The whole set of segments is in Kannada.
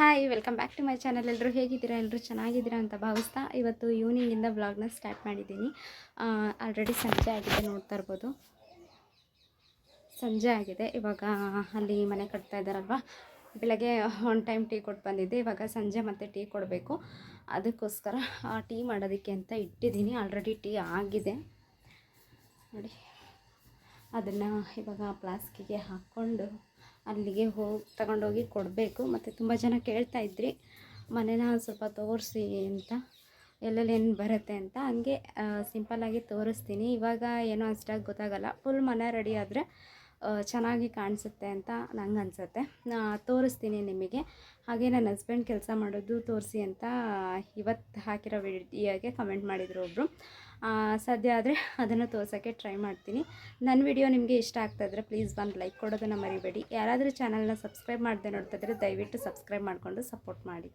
Hi welcome back to my channel ಎಲ್ಲರೂ ಹೇಗಿದ್ದೀರಾ? ಎಲ್ಲರೂ ಚೆನ್ನಾಗಿದ್ದೀರಾ ಅಂತ ಭಾವಿಸ್ತಾ ಇವತ್ತು ಈವ್ನಿಂಗಿಂದ ಬ್ಲಾಗ್ನ ಸ್ಟಾರ್ಟ್ ಮಾಡಿದ್ದೀನಿ. ಆಲ್ರೆಡಿ ಸಂಜೆ ಆಗಿದೆ ನೋಡ್ತಾ ಇರ್ಬೋದು. ಸಂಜೆ ಆಗಿದೆ. ಇವಾಗ ಅಲ್ಲಿ ಮನೆ ಕಟ್ತಾ ಇದ್ದಾರಲ್ವ? ಬೆಳಗ್ಗೆ ಒನ್ ಟೈಮ್ ಟೀ ಕೊಟ್ಟು ಬಂದಿದ್ದೆ. ಇವಾಗ ಸಂಜೆ ಮತ್ತೆ ಟೀ ಕೊಡಬೇಕು. ಅದಕ್ಕೋಸ್ಕರ ಟೀ ಮಾಡೋದಕ್ಕೆ ಅಂತ ಇಟ್ಟಿದ್ದೀನಿ. ಆಲ್ರೆಡಿ ಟೀ ಆಗಿದೆ. ನೋಡಿ. ಅದನ್ನು ಇವಾಗ ಪ್ಲಾಸ್ಕಿಗೆ ಹಾಕ್ಕೊಂಡು ಅಲ್ಲಿಗೆ ಹೋಗಿ, ತಗೊಂಡೋಗಿ ಕೊಡಬೇಕು. ಮತ್ತು ತುಂಬ ಜನ ಕೇಳ್ತಾ ಇದ್ರಿ, ಮನೇನ ಸ್ವಲ್ಪ ತೋರಿಸಿ ಅಂತ. ಎಲ್ಲೆಲ್ಲಿ ಏನು ಬರುತ್ತೆ ಅಂತ. ಹಂಗೆ ಸಿಂಪಲ್ಲಾಗಿ ತೋರಿಸ್ತೀನಿ. ಇವಾಗ ಏನೋ ಅಷ್ಟಾಗಿ ಗೊತ್ತಾಗಲ್ಲ. ಫುಲ್ ಮನೆ ರೆಡಿ ಆದರೆ ಚೆನ್ನಾಗಿ ಕಾಣಿಸುತ್ತೆ ಅಂತ ನಂಗೆ ಅನಿಸುತ್ತೆ. ತೋರಿಸ್ತೀನಿ ನಿಮಗೆ. ಹಾಗೆ ನನ್ನ ಹಸ್ಬೆಂಡ್ ಕೆಲಸ ಮಾಡೋದು ತೋರಿಸಿ ಅಂತ ಇವತ್ತು ಹಾಕಿರೋ ವಿಡಿಯೋಗೆ ಕಮೆಂಟ್ ಮಾಡಿದರು ಒಬ್ಬರು ಸದ್ಯ ಆದರೆ ಅದನ್ನು ತೋರ್ಸೋಕ್ಕೆ ಟ್ರೈ ಮಾಡ್ತೀನಿ. ನನ್ನ ವಿಡಿಯೋ ನಿಮಗೆ ಇಷ್ಟ ಆಗ್ತಾಯಿದ್ರೆ ಪ್ಲೀಸ್ ಒಂದು ಲೈಕ್ ಕೊಡೋದನ್ನು ಮರಿಬೇಡಿ. ಯಾರಾದರೂ ಚಾನಲ್ನ ಸಬ್ಸ್ಕ್ರೈಬ್ ಮಾಡದೆ ನೋಡ್ತಾಯಿದ್ರೆ ದಯವಿಟ್ಟು ಸಬ್ಸ್ಕ್ರೈಬ್ ಮಾಡಿಕೊಂಡು ಸಪೋರ್ಟ್ ಮಾಡಿ.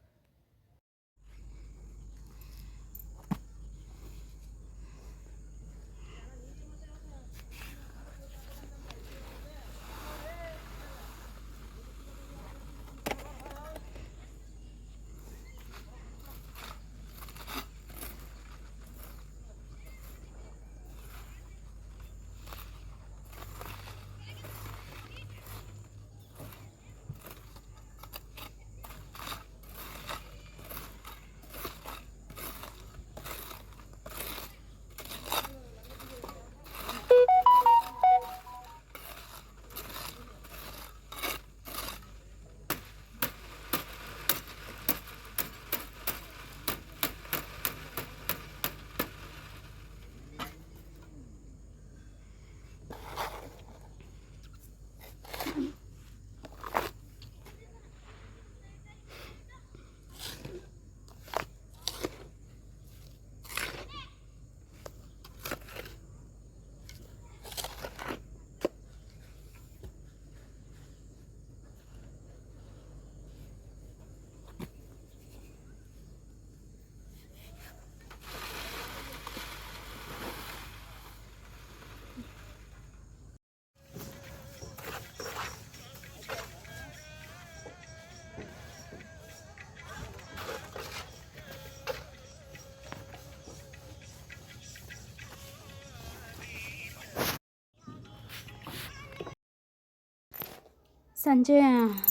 ಸಂಜೆ,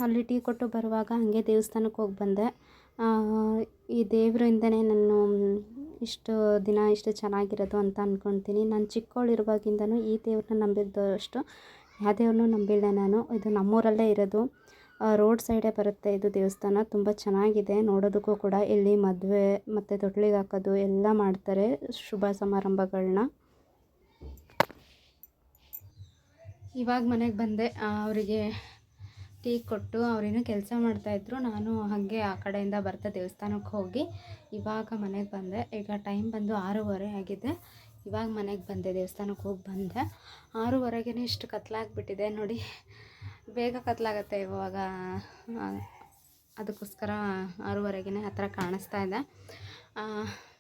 ಅಲ್ಲಿ ಟೀ ಕೊಟ್ಟು ಬರುವಾಗ ಹಾಗೆ ದೇವಸ್ಥಾನಕ್ಕೆ ಹೋಗಿ ಬಂದೆ. ಈ ದೇವರಿಂದನೇ ನಾನು ಇಷ್ಟು ದಿನ ಇಷ್ಟು ಚೆನ್ನಾಗಿರೋದು ಅಂತ ಅಂದ್ಕೊತೀನಿ ನಾನು ಚಿಕ್ಕವಳಿರುವಾಗಿಂದನೂ ಈ ದೇವ್ರನ್ನ ನಂಬಿದ್ದಷ್ಟು ಯಾವ ದೇವ್ರನ್ನೂ ನಂಬಿಲ್ಲ ನಾನು. ಇದು ನಮ್ಮೂರಲ್ಲೇ ಇರೋದು. ರೋಡ್ ಸೈಡೇ ಬರುತ್ತೆ ಇದು ದೇವಸ್ಥಾನ. ತುಂಬ ಚೆನ್ನಾಗಿದೆ. ನೋಡೋದಕ್ಕೂ ಕೂಡ ಇಲ್ಲಿ ಮದುವೆ ಮತ್ತು ತೊಟ್ಲಿಗೆ ಹಾಕೋದು ಎಲ್ಲ ಮಾಡ್ತಾರೆ ಶುಭ ಸಮಾರಂಭಗಳನ್ನ ಇವಾಗ ಮನೆಗೆ ಬಂದೆ. ಅವರಿಗೆ ಟೀ ಕೊಟ್ಟು ಅವರೇನು ಕೆಲಸ ಮಾಡ್ತಾಯಿದ್ರು ನಾನು ಹಾಗೆ ಆ ಕಡೆಯಿಂದ ಬರ್ತಾ ದೇವಸ್ಥಾನಕ್ಕೆ ಹೋಗಿ ಇವಾಗ ಮನೆಗೆ ಬಂದೆ. ಈಗ ಟೈಮ್ ಬಂದು ಆರೂವರೆ ಆಗಿದೆ. ಇವಾಗ ಮನೆಗೆ ಬಂದೆ ದೇವಸ್ಥಾನಕ್ಕೆ ಹೋಗಿ ಬಂದೆ. ಆರೂವರೆಗೇ ಇಷ್ಟು ಕತ್ಲಾಗ್ಬಿಟ್ಟಿದೆ ನೋಡಿ. ಬೇಗ ಕತ್ಲಾಗತ್ತೆ ಇವಾಗ. ಅದಕ್ಕೋಸ್ಕರ ಆರೂವರೆಗೇ ಆ ಥರ ಕಾಣಿಸ್ತಾ ಇದೆ.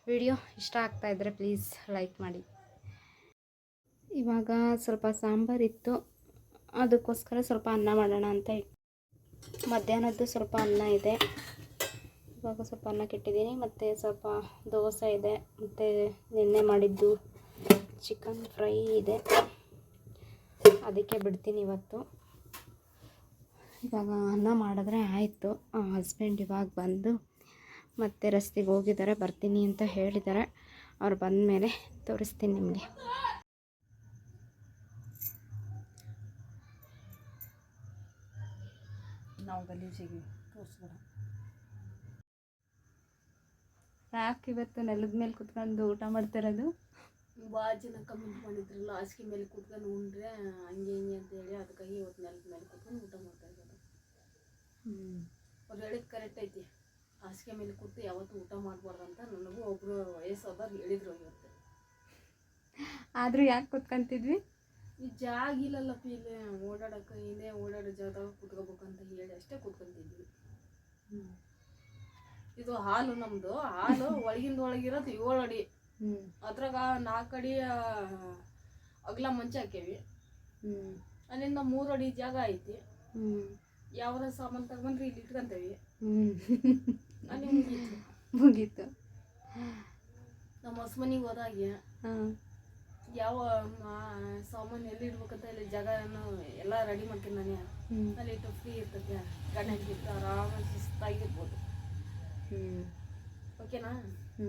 ವಿಡಿಯೋ ಇಷ್ಟ ಆಗ್ತಾಯಿದ್ರೆ ಪ್ಲೀಸ್ ಲೈಕ್ ಮಾಡಿ. ಇವಾಗ ಸ್ವಲ್ಪ ಸಾಂಬಾರಿತ್ತು ಅದಕ್ಕೋಸ್ಕರ ಸ್ವಲ್ಪ ಅನ್ನ ಮಾಡೋಣ ಅಂತ ಇಟ್ಟು ಮಧ್ಯಾಹ್ನದ್ದು ಸ್ವಲ್ಪ ಅನ್ನ ಇದೆ. ಇವಾಗ ಸ್ವಲ್ಪ ಅನ್ನ ಕೆಟ್ಟಿದ್ದೀನಿ. ಮತ್ತು ಸ್ವಲ್ಪ ದೋಸೆ ಇದೆ. ಮತ್ತು ನಿನ್ನೆ ಮಾಡಿದ್ದು ಚಿಕನ್ ಫ್ರೈ ಇದೆ. ಅದಕ್ಕೆ ಬಿಡ್ತೀನಿ ಇವತ್ತು. ಇವಾಗ ಅನ್ನ ಮಾಡಿದ್ರೆ ಆಯಿತು. ಹಸ್ಬೆಂಡ್ ಇವಾಗ ಬಂದು ಮತ್ತೆ ರಸ್ತೆಗೆ ಹೋಗಿದ್ದಾರೆ. ಬರ್ತೀನಿ ಅಂತ ಹೇಳಿದ್ದಾರೆ. ಅವ್ರು ಬಂದ ಮೇಲೆ ತೋರಿಸ್ತೀನಿ ನಿಮಗೆ. ನಾವು ಗಲೀಜಿಗೆ ತೋರಿಸ್ಬೇಡ. ಯಾಕೆ ಇವತ್ತು ನೆಲದ ಮೇಲೆ ಕುತ್ಕೊಂಡು ಊಟ ಮಾಡ್ತಿರೋದು? ಭಾಳ ಜನ ಕಮೆಂಟ್ ಮಾಡಿದ್ರಲ್ಲ ಹಾಸಿಗೆ ಮೇಲೆ ಕುತ್ಕೊಂಡು ಉಂಡ್ರೆ ಹಂಗೆ ಹಿಂಗೆ ಅಂತ ಹೇಳಿ ಅದಕ್ಕಾಗಿ ಇವತ್ತು ನೆಲದ ಮೇಲೆ ಕುತ್ಕೊಂಡು ಊಟ ಮಾಡ್ತಾ ಇರೋದು. ಅವ್ರು ಹೇಳಿದ್ ಕರೆಕ್ಟ್ ಐತಿ. ಹಾಸಿಗೆ ಮೇಲೆ ಕೂತು ಯಾವತ್ತೂ ಊಟ ಮಾಡಬಾರ್ದು ಅಂತ ನನಗೂ ಒಬ್ಬರು ವಯಸ್ಸಾದವ್ರು ಹೇಳಿದ್ರು ಇವತ್ತು. ಆದರೂ ಯಾಕೆ ಕುತ್ಕೊಂತಿದ್ವಿ? ಈ ಜಾಗ ಇಲ್ಲಲ್ಲಪ್ಪ ಇಲ್ಲಿ ಓಡಾಡಕ್ಕೆ ಇಲ್ಲೇ ಓಡಾಡೋ ಜಾಗದಾಗ ಕುತ್ಕೋಬೇಕಂತ ಹೇಳಿ ಅಷ್ಟೇ ಕುತ್ಕೊಂತಿದ್ವಿ. ಇದು ಹಾಲು ನಮ್ದು. ಹಾಲು ಒಳಗಿಂದ ಒಳಗಿರೋದು ಏಳು ಅಡಿ. ಅದ್ರಾಗ ನಾಲ್ಕು ಅಡಿ ಅಗ್ಲ ಮಂಚ ಹಾಕೇವಿ. ಅಲ್ಲಿಂದ ಮೂರು ಅಡಿ ಜಾಗ ಐತಿ. ಯಾವ ಸಾಮಾನು ತಗೊಂಡ್ರೆ ಇಲ್ಲಿ ಇಟ್ಕೊಂತೇವಿ. ಅಲ್ಲಿ ಮುಗೀತು. ಮುಗೀತು. ನಮ್ಮ ಹೊಸ ಮನೆಗೆ ಹೋದಾಗೆ ಯಾವ ಮಾ- ಸಾಮಾನು ಎಲ್ಲಿ ಇಡ್ಬೇಕಂತ ಇಲ್ಲಿ ಜಾಗನ ಎಲ್ಲ ರೆಡಿ ಮಾಡ್ತೀನಿ ನಾನೇ. ಅಲ್ಲಿ ಇಟ್ಟು ಫ್ರೀ ಇರ್ತೈತೆ ಗಂಡ ಇಟ್ಟು ಆರಾಮಾಗಿ ಶಿಸ್ತಾಗಿರ್ಬೋದು ಓಕೆನಾ ಹ್ಞೂ